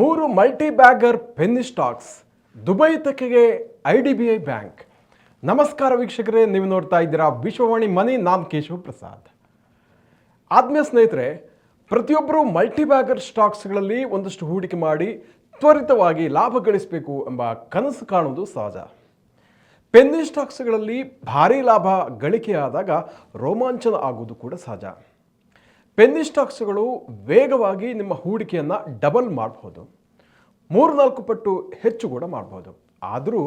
ಮೂರು multi bagger penny stocks Dubai ತಕ್ಕೆಗೆ I D B I bank ನಮಸ್ಕಾರ ವೀಕ್ಷಕರೇ, ನೀವು ನೋಡ್ತಾ ಇದ್ದೀರಾ ವಿಶ್ವವಾಣಿ ಮನಿ ನಾಮ್ ಕೇಶವ ಪ್ರಸಾದ್. ಆತ್ಮೀಯ ಸ್ನೇಹಿತರೆ, ಪ್ರತಿಯೊಬ್ಬರು ಮಲ್ಟಿ ಬ್ಯಾಗರ್ ಸ್ಟಾಕ್ಸ್ಗಳಲ್ಲಿ ಒಂದಷ್ಟು ಹೂಡಿಕೆ ಮಾಡಿ ತ್ವರಿತವಾಗಿ ಲಾಭ ಗಳಿಸಬೇಕು ಎಂಬ ಕನಸು ಕಾಣುವುದು ಸಹಜ. ಪೆನ್ನಿ ಸ್ಟಾಕ್ಸ್ಗಳಲ್ಲಿ ಭಾರೀ ಲಾಭ ಗಳಿಕೆಯಾದಾಗ ರೋಮಾಂಚನ ಆಗುವುದು ಕೂಡ ಸಹಜ. ಪೆನ್ನಿ ಸ್ಟಾಕ್ಸ್ಗಳು ವೇಗವಾಗಿ ನಿಮ್ಮ ಹೂಡಿಕೆಯನ್ನು ಡಬಲ್ ಮಾಡಬಹುದು. ಮೂರು ನಾಲ್ಕು ಪಟ್ಟು ಹೆಚ್ಚು ಕೂಡ ಮಾಡಬಹುದು. ಆದರೂ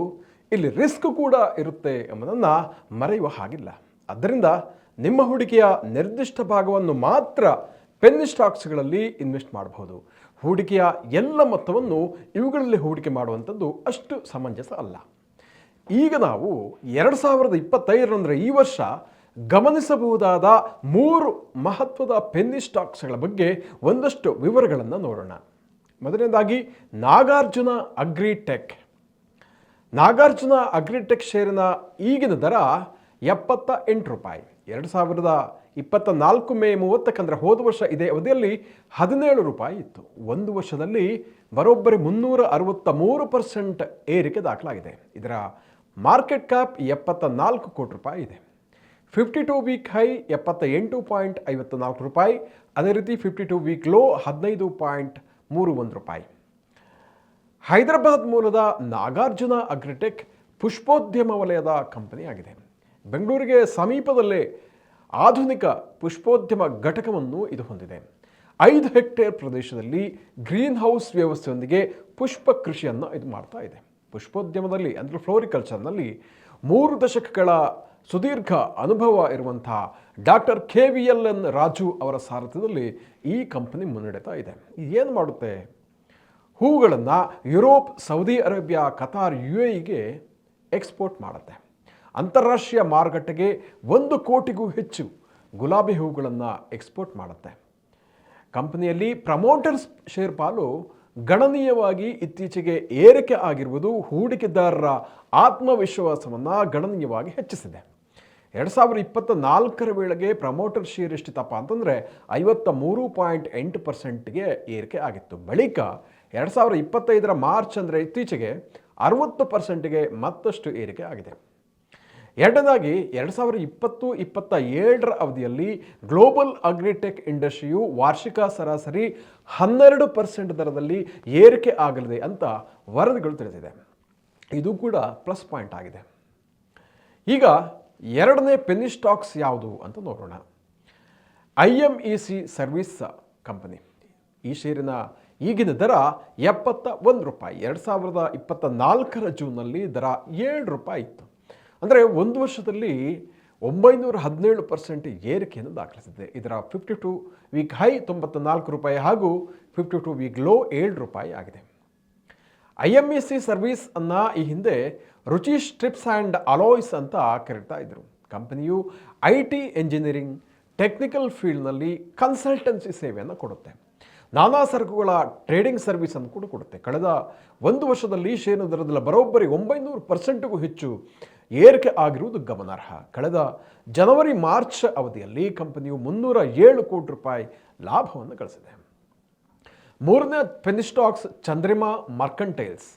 ಇಲ್ಲಿ ರಿಸ್ಕ್ ಕೂಡ ಇರುತ್ತೆ ಎಂಬುದನ್ನು ಮರೆಯುವ ಹಾಗಿಲ್ಲ. ಆದ್ದರಿಂದ ನಿಮ್ಮ ಹೂಡಿಕೆಯ ನಿರ್ದಿಷ್ಟ ಭಾಗವನ್ನು ಮಾತ್ರ ಪೆನ್ನಿ ಸ್ಟಾಕ್ಸ್ಗಳಲ್ಲಿ ಇನ್ವೆಸ್ಟ್ ಮಾಡಬಹುದು. ಹೂಡಿಕೆಯ ಎಲ್ಲ ಮೊತ್ತವನ್ನು ಇವುಗಳಲ್ಲಿ ಹೂಡಿಕೆ ಮಾಡುವಂಥದ್ದು ಅಷ್ಟು ಸಮಂಜಸ ಅಲ್ಲ. ಈಗ ನಾವು ಎರಡು ಸಾವಿರದ ಇಪ್ಪತ್ತೈದರಂದರೆ ಈ ವರ್ಷ ಗಮನಿಸಬಹುದಾದ ಮೂರು ಮಹತ್ವದ ಪೆನ್ನಿ ಸ್ಟಾಕ್ಸ್ಗಳ ಬಗ್ಗೆ ಒಂದಷ್ಟು ವಿವರಗಳನ್ನು ನೋಡೋಣ. ಮೊದಲನೇದಾಗಿ, ನಾಗಾರ್ಜುನ ಅಗ್ರಿಟೆಕ್ ನಾಗಾರ್ಜುನ ಅಗ್ರಿಟೆಕ್ ಶೇರಿನ ಈಗಿನ ದರ ಎಪ್ಪತ್ತ ಎಂಟು ರೂಪಾಯಿ. ಎರಡು ಸಾವಿರದ ಇಪ್ಪತ್ತ ನಾಲ್ಕು ಮೇ ಮೂವತ್ತಕ್ಕಂದರೆ ಹೋದ ವರ್ಷ ಇದೇ ಅವಧಿಯಲ್ಲಿ ಹದಿನೇಳು ರೂಪಾಯಿ ಇತ್ತು. ಒಂದು ವರ್ಷದಲ್ಲಿ ಬರೋಬ್ಬರಿ ಮುನ್ನೂರ ಅರವತ್ತ ಮೂರು ಪರ್ಸೆಂಟ್ ಏರಿಕೆ ದಾಖಲಾಗಿದೆ. ಇದರ ಮಾರ್ಕೆಟ್ ಕ್ಯಾಪ್ ಎಪ್ಪತ್ತ ನಾಲ್ಕು ಕೋಟಿ ರೂಪಾಯಿ ಇದೆ. ಫಿಫ್ಟಿ ಟು ವೀಕ್ ಹೈ ಎಪ್ಪತ್ತ ಎಂಟು ಪಾಯಿಂಟ್ ಐವತ್ತು ನಾಲ್ಕು ರೂಪಾಯಿ. ಅದೇ ರೀತಿ ಫಿಫ್ಟಿ ಟು ವೀಕ್ ಲೋ ಹದಿನೈದು ಪಾಯಿಂಟ್ ಮೂರು ಒಂದು ರೂಪಾಯಿ. ಹೈದರಾಬಾದ್ ಮೂಲದ ನಾಗಾರ್ಜುನ ಅಗ್ರಿಟೆಕ್ ಪುಷ್ಪೋದ್ಯಮ ವಲಯದ ಕಂಪನಿಯಾಗಿದೆ. ಬೆಂಗಳೂರಿಗೆ ಸಮೀಪದಲ್ಲೇ ಆಧುನಿಕ ಪುಷ್ಪೋದ್ಯಮ ಘಟಕವನ್ನು ಇದು ಹೊಂದಿದೆ. ಐದು ಹೆಕ್ಟೇರ್ ಪ್ರದೇಶದಲ್ಲಿ ಗ್ರೀನ್ ಹೌಸ್ ವ್ಯವಸ್ಥೆಯೊಂದಿಗೆ ಪುಷ್ಪ ಕೃಷಿಯನ್ನು ಇದು ಮಾಡ್ತಾ ಇದೆ. ಪುಷ್ಪೋದ್ಯಮದಲ್ಲಿ, ಅಂದರೆ ಫ್ಲೋರಿಕಲ್ಚರ್ನಲ್ಲಿ ಮೂರು ದಶಕಗಳ ಸುದೀರ್ಘ ಅನುಭವ ಇರುವಂತಹ doctor K V L N Raju ಅವರ ಸಾರಥ್ಯದಲ್ಲಿ ಈ ಕಂಪನಿ ಮುನ್ನಡೆತಾ ಇದೆ. ಏನು ಮಾಡುತ್ತೆ? ಹೂಗಳನ್ನು Europe, Saudi Arabia, Qatar U ಎಗೆ ಎಕ್ಸ್ಪೋರ್ಟ್ ಮಾಡುತ್ತೆ. ಅಂತಾರಾಷ್ಟ್ರೀಯ ಮಾರುಕಟ್ಟೆಗೆ ಒಂದು ಕೋಟಿಗೂ ಹೆಚ್ಚು ಗುಲಾಬಿ ಹೂಗಳನ್ನು ಎಕ್ಸ್ಪೋರ್ಟ್ ಮಾಡುತ್ತೆ. ಕಂಪನಿಯಲ್ಲಿ ಪ್ರಮೋಟರ್ಸ್ ಶೇರ್ ಪಾಲು ಗಣನೀಯವಾಗಿ ಇತ್ತೀಚೆಗೆ ಏರಿಕೆ ಆಗಿರುವುದು ಹೂಡಿಕೆದಾರರ ಆತ್ಮವಿಶ್ವಾಸವನ್ನು ಗಣನೀಯವಾಗಿ ಹೆಚ್ಚಿಸಿದೆ. ಎರಡು ಸಾವಿರದ ಇಪ್ಪತ್ತ ನಾಲ್ಕರ ವೇಳೆಗೆ ಪ್ರಮೋಟರ್ ಶೇರ್ ಎಷ್ಟಿತ್ತಪ್ಪ ಅಂತಂದರೆ ಐವತ್ತ ಮೂರು ಪಾಯಿಂಟ್ ಎಂಟು ಪರ್ಸೆಂಟ್ಗೆ ಏರಿಕೆ ಆಗಿತ್ತು. ಬಳಿಕ ಎರಡು ಸಾವಿರದ ಇಪ್ಪತ್ತೈದರ ಮಾರ್ಚ್ ಅಂದರೆ ಇತ್ತೀಚೆಗೆ ಅರವತ್ತು ಪರ್ಸೆಂಟ್ಗೆ ಮತ್ತಷ್ಟು ಏರಿಕೆ ಆಗಿದೆ. ಎರಡನೇದಾಗಿ ಎರಡು ಸಾವಿರದ ಇಪ್ಪತ್ತು ಇಪ್ಪತ್ತ ಏಳರ ಅವಧಿಯಲ್ಲಿ ಗ್ಲೋಬಲ್ ಅಗ್ರಿಟೆಕ್ ಇಂಡಸ್ಟ್ರಿಯು ವಾರ್ಷಿಕ ಸರಾಸರಿ ಹನ್ನೆರಡು ಪರ್ಸೆಂಟ್ ದರದಲ್ಲಿ ಏರಿಕೆ ಆಗಲಿದೆ ಅಂತ ವರದಿಗಳು ತಿಳಿದಿದೆ ಇದು ಕೂಡ ಪ್ಲಸ್ ಪಾಯಿಂಟ್ ಆಗಿದೆ. ಈಗ ಎರಡನೇ ಪೆನ್ನಿ ಸ್ಟಾಕ್ಸ್ ಯಾವುದು ಅಂತ ನೋಡೋಣ. I M E C service company ಈ ಷೇರಿನ ಈಗಿನ ದರ ಎಪ್ಪತ್ತ ಒಂದು ರೂಪಾಯಿ. ಎರಡು ಸಾವಿರದ ಇಪ್ಪತ್ತ ನಾಲ್ಕರ ಜೂನ್ನಲ್ಲಿ ದರ ಏಳು ರೂಪಾಯಿ ಇತ್ತು. ಅಂದರೆ ಒಂದು ವರ್ಷದಲ್ಲಿ ಒಂಬೈನೂರ ಹದಿನೇಳು ಪರ್ಸೆಂಟ್ ಏರಿಕೆಯನ್ನು ದಾಖಲಿಸಿದೆ. ಇದರ ಫಿಫ್ಟಿ ಟು ವೀಕ್ ಹೈ ತೊಂಬತ್ತ ನಾಲ್ಕು ರೂಪಾಯಿ ಹಾಗೂ ಫಿಫ್ಟಿ ಟು ವೀಕ್ ಲೋ ಏಳು ರೂಪಾಯಿ ಆಗಿದೆ. I M S C service ಅನ್ನು ಈ ಹಿಂದೆ ರುಚಿ ಸ್ಟ್ರಿಪ್ಸ್ ಆ್ಯಂಡ್ ಅಲಾಯ್ಸ್ ಅಂತ ಕರೀತಾ ಇದ್ರು. ಕಂಪನಿಯು ಐ ಟಿ ಎಂಜಿನಿಯರಿಂಗ್, ಟೆಕ್ನಿಕಲ್ ಫೀಲ್ಡ್ನಲ್ಲಿ ಕನ್ಸಲ್ಟೆನ್ಸಿ ಸೇವೆಯನ್ನು ಕೊಡುತ್ತೆ. ನಾನಾ ಸರಕುಗಳ ಟ್ರೇಡಿಂಗ್ ಸರ್ವಿಸನ್ನು ಕೂಡ ಕೊಡುತ್ತೆ. ಕಳೆದ ಒಂದು ವರ್ಷದಲ್ಲಿ ಷೇರು ದರದಲ್ಲಿ ಬರೋಬ್ಬರಿ ಒಂಬೈನೂರು ಪರ್ಸೆಂಟ್ಗೂ ಹೆಚ್ಚು ಏರಿಕೆ ಆಗಿರುವುದು ಗಮನಾರ್ಹ. ಕಳೆದ ಜನವರಿ ಮಾರ್ಚ್ ಅವಧಿಯಲ್ಲಿ ಕಂಪನಿಯು ಮುನ್ನೂರ ಏಳು ಕೋಟಿ ರೂಪಾಯಿ ಲಾಭವನ್ನು ಗಳಿಸಿದೆ. ಮೂರನೇ ಪೆನ್ ಸ್ಟಾಕ್ಸ್ ಚಂದ್ರಿಮಾ ಮರ್ಕಂಟೈಲ್ಸ್.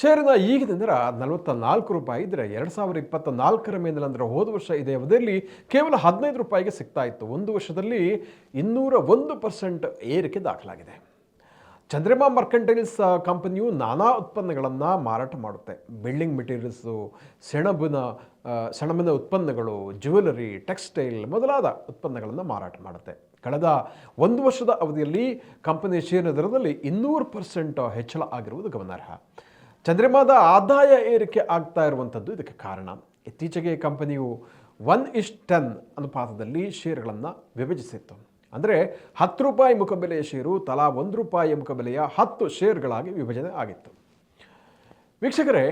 ಶೇರಿನ ಈಗಿನ ದರ ನಲವತ್ತ ನಾಲ್ಕು ರೂಪಾಯಿ ಇದ್ದರೆ ಎರಡು ಸಾವಿರದ ಇಪ್ಪತ್ತ ನಾಲ್ಕರ ಮೇಲೆ ಅಂದರೆ ಹೋದ ವರ್ಷ ಇದೇ ಅವಧಿಯಲ್ಲಿ ಕೇವಲ ಹದಿನೈದು ರೂಪಾಯಿಗೆ ಸಿಗ್ತಾ ಇತ್ತು. ಒಂದು ವರ್ಷದಲ್ಲಿ ಇನ್ನೂರ ಒಂದು ಪರ್ಸೆಂಟ್ ಏರಿಕೆ ದಾಖಲಾಗಿದೆ. ಚಂದ್ರಿಮಾ ಮರ್ಕಂಟೈಲ್ಸ್ ಕಂಪನಿಯು ನಾನಾ ಉತ್ಪನ್ನಗಳನ್ನು ಮಾರಾಟ ಮಾಡುತ್ತೆ. ಬಿಲ್ಡಿಂಗ್ ಮೆಟೀರಿಯಲ್ಸು, ಸೆಣಬಿನ ಸೆಣಬಿನ ಉತ್ಪನ್ನಗಳು, ಜ್ಯುವೆಲರಿ, ಟೆಕ್ಸ್ಟೈಲ್ ಮೊದಲಾದ ಉತ್ಪನ್ನಗಳನ್ನು ಮಾರಾಟ ಮಾಡುತ್ತೆ. ಕಳೆದ ಒಂದು ವರ್ಷದ ಅವಧಿಯಲ್ಲಿ ಕಂಪನಿಯ ಷೇರಿನ ದರದಲ್ಲಿ ಇನ್ನೂರು ಪರ್ಸೆಂಟ್ ಹೆಚ್ಚಳ ಆಗಿರುವುದು ಗಮನಾರ್ಹ. ಚಂದ್ರಮಾದ ಆದಾಯ ಏರಿಕೆ ಆಗ್ತಾ ಇರುವಂಥದ್ದು ಇದಕ್ಕೆ ಕಾರಣ. ಇತ್ತೀಚೆಗೆ ಕಂಪನಿಯು ಒನ್ ಇಸ್ ಟೆನ್ ಅನುಪಾತದಲ್ಲಿ ಷೇರುಗಳನ್ನು ವಿಭಜಿಸಿತ್ತು. ಅಂದರೆ ಹತ್ತು ರೂಪಾಯಿ ಮುಖಬೆಲೆಯ ಷೇರು ತಲಾ ಒಂದು ರೂಪಾಯಿ ಮುಖಬೆಲೆಯ ಹತ್ತು ಷೇರುಗಳಾಗಿ ವಿಭಜನೆ ಆಗಿತ್ತು. ವೀಕ್ಷಕರೇ,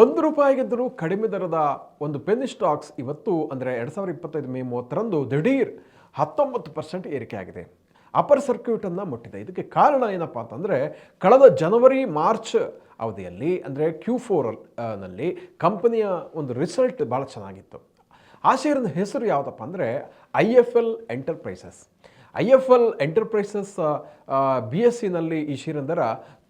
ಒಂದು ರೂಪಾಯಿಗಿದ್ದರೂ ಕಡಿಮೆ ದರದ ಒಂದು ಪೆನ್ ಸ್ಟಾಕ್ಸ್ ಇವತ್ತು ಅಂದರೆ ಎರಡು ಸಾವಿರದ ಇಪ್ಪತ್ತೈದು ಮೇ ಮೂವತ್ತರಂದು ದಿಢೀರ್ ಹತ್ತೊಂಬತ್ತು ಪರ್ಸೆಂಟ್ ಏರಿಕೆ ಆಗಿದೆ. ಅಪರ್ ಸರ್ಕ್ಯೂಟನ್ನು ಮುಟ್ಟಿದೆ. ಇದಕ್ಕೆ ಕಾರಣ ಏನಪ್ಪ ಅಂತಂದರೆ, ಕಳೆದ ಜನವರಿ, ಮಾರ್ಚ್ ಅವಧಿಯಲ್ಲಿ, ಅಂದರೆ ಕ್ಯೂ ಫೋರ್ನಲ್ಲಿ ಕಂಪನಿಯ ಒಂದು ರಿಸಲ್ಟ್ ಭಾಳ ಚೆನ್ನಾಗಿತ್ತು. ಆ ಷೇರಿನ ಹೆಸರು ಯಾವುದಪ್ಪ ಅಂದರೆ I F L enterprises I F L enterprises B S ಸಿನಲ್ಲಿ ಈ ಷೇರಿನ ದರ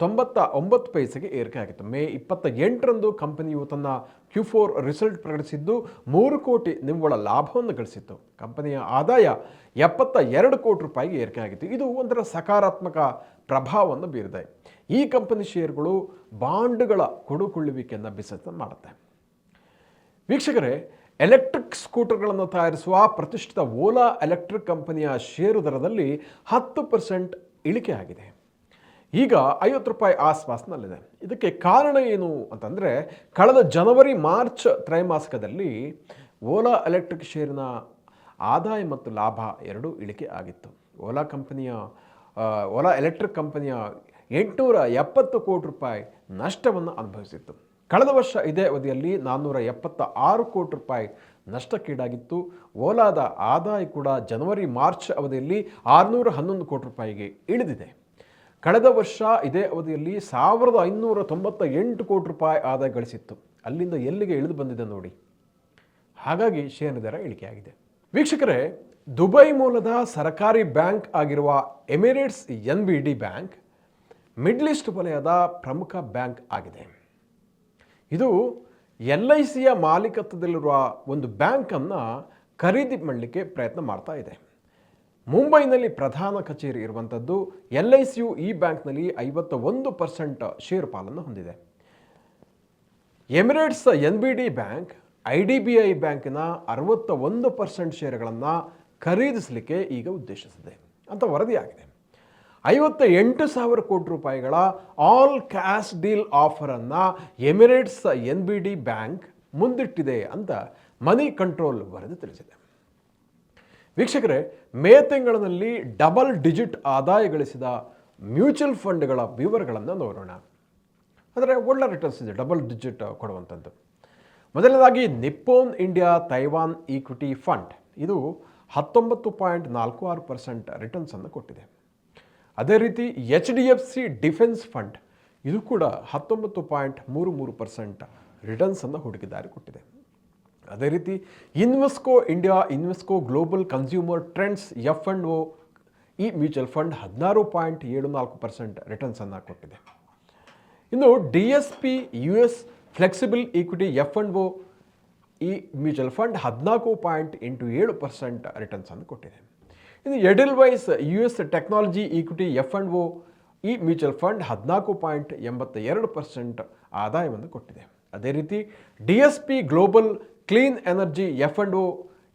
ತೊಂಬತ್ತ ಒಂಬತ್ತು ಪೈಸೆಗೆ ಏರಿಕೆ ಆಗಿತ್ತು. ಮೇ ಇಪ್ಪತ್ತ ಎಂಟರಂದು ಕಂಪನಿಯು ತನ್ನ ಕ್ಯೂ ಫೋರ್ ರಿಸಲ್ಟ್ ಪ್ರಕಟಿಸಿದ್ದು, ಮೂರು ಕೋಟಿ ನಿವ್ವಳ ಲಾಭವನ್ನು ಗಳಿಸಿತ್ತು. ಕಂಪನಿಯ ಆದಾಯ ಎಪ್ಪತ್ತ ಎರಡು ಕೋಟಿ ರೂಪಾಯಿಗೆ ಏರಿಕೆ ಆಗಿತ್ತು. ಇದು ಒಂಥರ ಸಕಾರಾತ್ಮಕ ಪ್ರಭಾವವನ್ನು ಬೀರಿದೆ. ಈ ಕಂಪನಿ ಷೇರುಗಳು ಬಾಂಡ್ಗಳ ಕೊಡುಕೊಳ್ಳುವಿಕೆಯನ್ನು ಬಿಸಿನೆಸ್ ಮಾಡುತ್ತೆ. ವೀಕ್ಷಕರೇ ಎಲೆಕ್ಟ್ರಿಕ್ ಸ್ಕೂಟರ್ಗಳನ್ನು ತಯಾರಿಸುವ ಪ್ರತಿಷ್ಠಿತ ಓಲಾ ಎಲೆಕ್ಟ್ರಿಕ್ ಕಂಪನಿಯ ಷೇರು ದರದಲ್ಲಿ ಹತ್ತು ಪರ್ಸೆಂಟ್ ಇಳಿಕೆ ಆಗಿದೆ. ಈಗ ಐವತ್ತು ರೂಪಾಯಿ ಆಸ್ಪಾಸ್ನಲ್ಲಿದೆ ಇದಕ್ಕೆ ಕಾರಣ ಏನು ಅಂತಂದರೆ, ಕಳೆದ ಜನವರಿ, ಮಾರ್ಚ್ ತ್ರೈಮಾಸಿಕದಲ್ಲಿ ಓಲಾ ಎಲೆಕ್ಟ್ರಿಕ್ ಷೇರಿನ ಆದಾಯ ಮತ್ತು ಲಾಭ ಎರಡೂ ಇಳಿಕೆ ಆಗಿತ್ತು. ಓಲಾ ಕಂಪನಿಯ ಓಲಾ ಎಲೆಕ್ಟ್ರಿಕ್ ಕಂಪನಿಯ ಎಂಟುನೂರ ಎಪ್ಪತ್ತು ಕೋಟಿ ರೂಪಾಯಿ ನಷ್ಟವನ್ನು ಅನುಭವಿಸಿತ್ತು. ಕಳೆದ ವರ್ಷ ಇದೇ ಅವಧಿಯಲ್ಲಿ ನಾನ್ನೂರ ಎಪ್ಪತ್ತ ಆರು ಕೋಟಿ ರೂಪಾಯಿ ನಷ್ಟಕ್ಕೀಡಾಗಿತ್ತು. ಓಲಾದ ಆದಾಯ ಕೂಡ ಜನವರಿ, ಮಾರ್ಚ್ ಅವಧಿಯಲ್ಲಿ ಆರುನೂರ ಹನ್ನೊಂದು ಕೋಟಿ ರೂಪಾಯಿಗೆ ಇಳಿದಿದೆ. ಕಳೆದ ವರ್ಷ ಇದೇ ಅವಧಿಯಲ್ಲಿ ಸಾವಿರದ ಐನೂರ ತೊಂಬತ್ತ ಎಂಟು ಕೋಟಿ ರೂಪಾಯಿ ಆದಾಯ ಗಳಿಸಿತ್ತು. ಅಲ್ಲಿಂದ ಎಲ್ಲಿಗೆ ಇಳಿದು ಬಂದಿದೆ ನೋಡಿ. ಹಾಗಾಗಿ ಷೇರು ದರ ಇಳಿಕೆಯಾಗಿದೆ. ವೀಕ್ಷಕರೇ, ದುಬೈ ಮೂಲದ ಸರ್ಕಾರಿ ಬ್ಯಾಂಕ್ ಆಗಿರುವ Emirates N B D bank, Middle East ವಲಯದ ಪ್ರಮುಖ ಬ್ಯಾಂಕ್ ಆಗಿದೆ. ಇದು ಎಲ್ ಐ ಸಿಯ ಮಾಲೀಕತ್ವದಲ್ಲಿರುವ ಒಂದು ಬ್ಯಾಂಕನ್ನು ಖರೀದಿ ಮಾಡಲಿಕ್ಕೆ ಪ್ರಯತ್ನ ಮಾಡ್ತಾ ಇದೆ. ಮುಂಬೈನಲ್ಲಿ ಪ್ರಧಾನ ಕಚೇರಿ ಇರುವಂಥದ್ದು ಎಲ್ ಐ ಸಿಯು ಈ ಬ್ಯಾಂಕ್ನಲ್ಲಿ ಐವತ್ತ ಒಂದು ಪರ್ಸೆಂಟ್ ಷೇರು ಪಾಲನ್ನು ಹೊಂದಿದೆ. Emirates N B D bank, I D B I ಬ್ಯಾಂಕಿನ ಅರವತ್ತ ಒಂದು ಪರ್ಸೆಂಟ್ ಷೇರುಗಳನ್ನು ಖರೀದಿಸಲಿಕ್ಕೆ ಈಗ ಉದ್ದೇಶಿಸಿದೆ. ಅಂತ ವರದಿಯಾಗಿದೆ. ಐವತ್ತ ಎಂಟು ಸಾವಿರ ಕೋಟಿ ರೂಪಾಯಿಗಳ all cash deal ಆಫರನ್ನು Emirates N B D bank ಮುಂದಿಟ್ಟಿದೆ ಅಂತ ಮನಿ ಕಂಟ್ರೋಲ್ ವರದಿ ತಿಳಿಸಿದೆ. ವೀಕ್ಷಕರೇ, ಮೇ ತಿಂಗಳಿನಲ್ಲಿ ಡಬಲ್ ಡಿಜಿಟ್ ಆದಾಯ ಗಳಿಸಿದ ಮ್ಯೂಚುವಲ್ ಫಂಡ್ಗಳ ವಿವರಗಳನ್ನು ನೋಡೋಣ. ಅಂದರೆ ಒಳ್ಳೆ ರಿಟರ್ನ್ಸ್ ಇದೆ, ಡಬಲ್ ಡಿಜಿಟ್ ಕೊಡುವಂಥದ್ದು. ಮೊದಲನೇದಾಗಿ, Nippon India Taiwan equity fund. ಇದು ಹತ್ತೊಂಬತ್ತು ಪಾಯಿಂಟ್ ನಾಲ್ಕು ಆರು ಪರ್ಸೆಂಟ್ ರಿಟರ್ನ್ಸನ್ನು ಕೊಟ್ಟಿದೆ. ಅದೇ ರೀತಿ H D F C defence fund ಇದು ಕೂಡ ಹತ್ತೊಂಬತ್ತು ಪಾಯಿಂಟ್ ಮೂರು ಮೂರು ಪರ್ಸೆಂಟ್ ರಿಟರ್ನ್ಸನ್ನು ಹೂಡಿಕೆದಾರಿ ಕೊಟ್ಟಿದೆ. ಅದೇ ರೀತಿ Invesco India Invesco global consumer trends F and O ಈ ಮ್ಯೂಚುವಲ್ ಫಂಡ್ ಹದಿನಾರು ಪಾಯಿಂಟ್ ಏಳು ನಾಲ್ಕು ಪರ್ಸೆಂಟ್ ರಿಟರ್ನ್ಸನ್ನು ಕೊಟ್ಟಿದೆ. ಇನ್ನು D S P U S flexible equity F and O ಈ ಮ್ಯೂಚುವಲ್ ಫಂಡ್ ಹದಿನಾಲ್ಕು ಪಾಯಿಂಟ್ ಎಂಟು ಏಳು ಪರ್ಸೆಂಟ್ ರಿಟರ್ನ್ಸನ್ನು ಕೊಟ್ಟಿದೆ. ಇನ್ನು Edelweiss U S technology equity F and O ಈ ಮ್ಯೂಚುವಲ್ ಫಂಡ್ ಹದಿನಾಲ್ಕು ಪಾಯಿಂಟ್ ಎಂಬತ್ತ ಎರಡು ಪರ್ಸೆಂಟ್ ಆದಾಯವನ್ನು ಕೊಟ್ಟಿದೆ. ಅದೇ ರೀತಿ D S P global clean energy F and O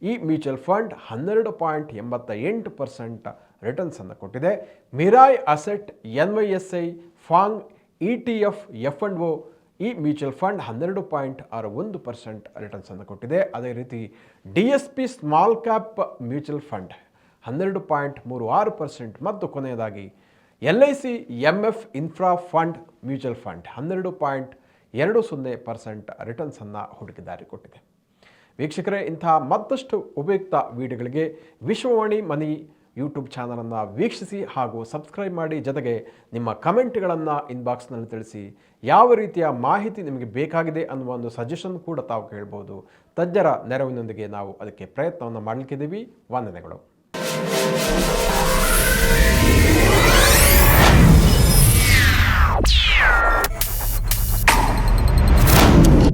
ಈ ಮ್ಯೂಚುವಲ್ ಫಂಡ್ ಹನ್ನೆರಡು ಪಾಯಿಂಟ್ ಎಂಬತ್ತ ಎಂಟು ಪರ್ಸೆಂಟ್ ರಿಟರ್ನ್ಸನ್ನು ಕೊಟ್ಟಿದೆ. Mirae asset N Y S I FANG E T F F and O ಈ ಮ್ಯೂಚುವಲ್ ಫಂಡ್ ಹನ್ನೆರಡು ಪಾಯಿಂಟ್ ಆರು ಒಂದು ಪರ್ಸೆಂಟ್ ರಿಟರ್ನ್ಸನ್ನು ಕೊಟ್ಟಿದೆ. ಅದೇ ರೀತಿ D S P small cap mutual fund ಹನ್ನೆರಡು ಪಾಯಿಂಟ್ ಮೂರು ಆರು ಪರ್ಸೆಂಟ್. ಮತ್ತು ಕೊನೆಯದಾಗಿ, L I C M F infra fund, mutual fund, ಹನ್ನೆರಡು ಪಾಯಿಂಟ್ ಎರಡು ಸೊನ್ನೆ ಪರ್ಸೆಂಟ್ ರಿಟರ್ನ್ಸನ್ನು ಹೂಡಿಕೆದಾರಿ ಕೊಟ್ಟಿದೆ. ವೀಕ್ಷಕರೇ ಇಂತಹ ಮತ್ತಷ್ಟು ಉಪಯುಕ್ತ ವಿಡಿಯೋಗಳಿಗೆ ವಿಶ್ವವಾಣಿ ಮನಿ ಯೂಟ್ಯೂಬ್ ಚಾನಲನ್ನು ವೀಕ್ಷಿಸಿ ಹಾಗೂ ಸಬ್ಸ್ಕ್ರೈಬ್ ಮಾಡಿ, ಜೊತೆಗೆ ನಿಮ್ಮ ಕಮೆಂಟ್ಗಳನ್ನು ಇನ್ಬಾಕ್ಸ್ನಲ್ಲಿ ತಿಳಿಸಿ, ಯಾವ ರೀತಿಯ ಮಾಹಿತಿ ನಿಮಗೆ ಬೇಕಾಗಿದೆ ಅನ್ನುವ ಒಂದು ಸಜೆಷನ್ ಕೂಡ ತಾವು ಕೇಳ್ಬೋದು. ತಜ್ಞರ ನೆರವಿನೊಂದಿಗೆ ನಾವು ಅದಕ್ಕೆ ಪ್ರಯತ್ನವನ್ನು ಮಾಡಲಿಕ್ಕಿದ್ದೀವಿ. ವಂದನೆಗಳು. Yeah.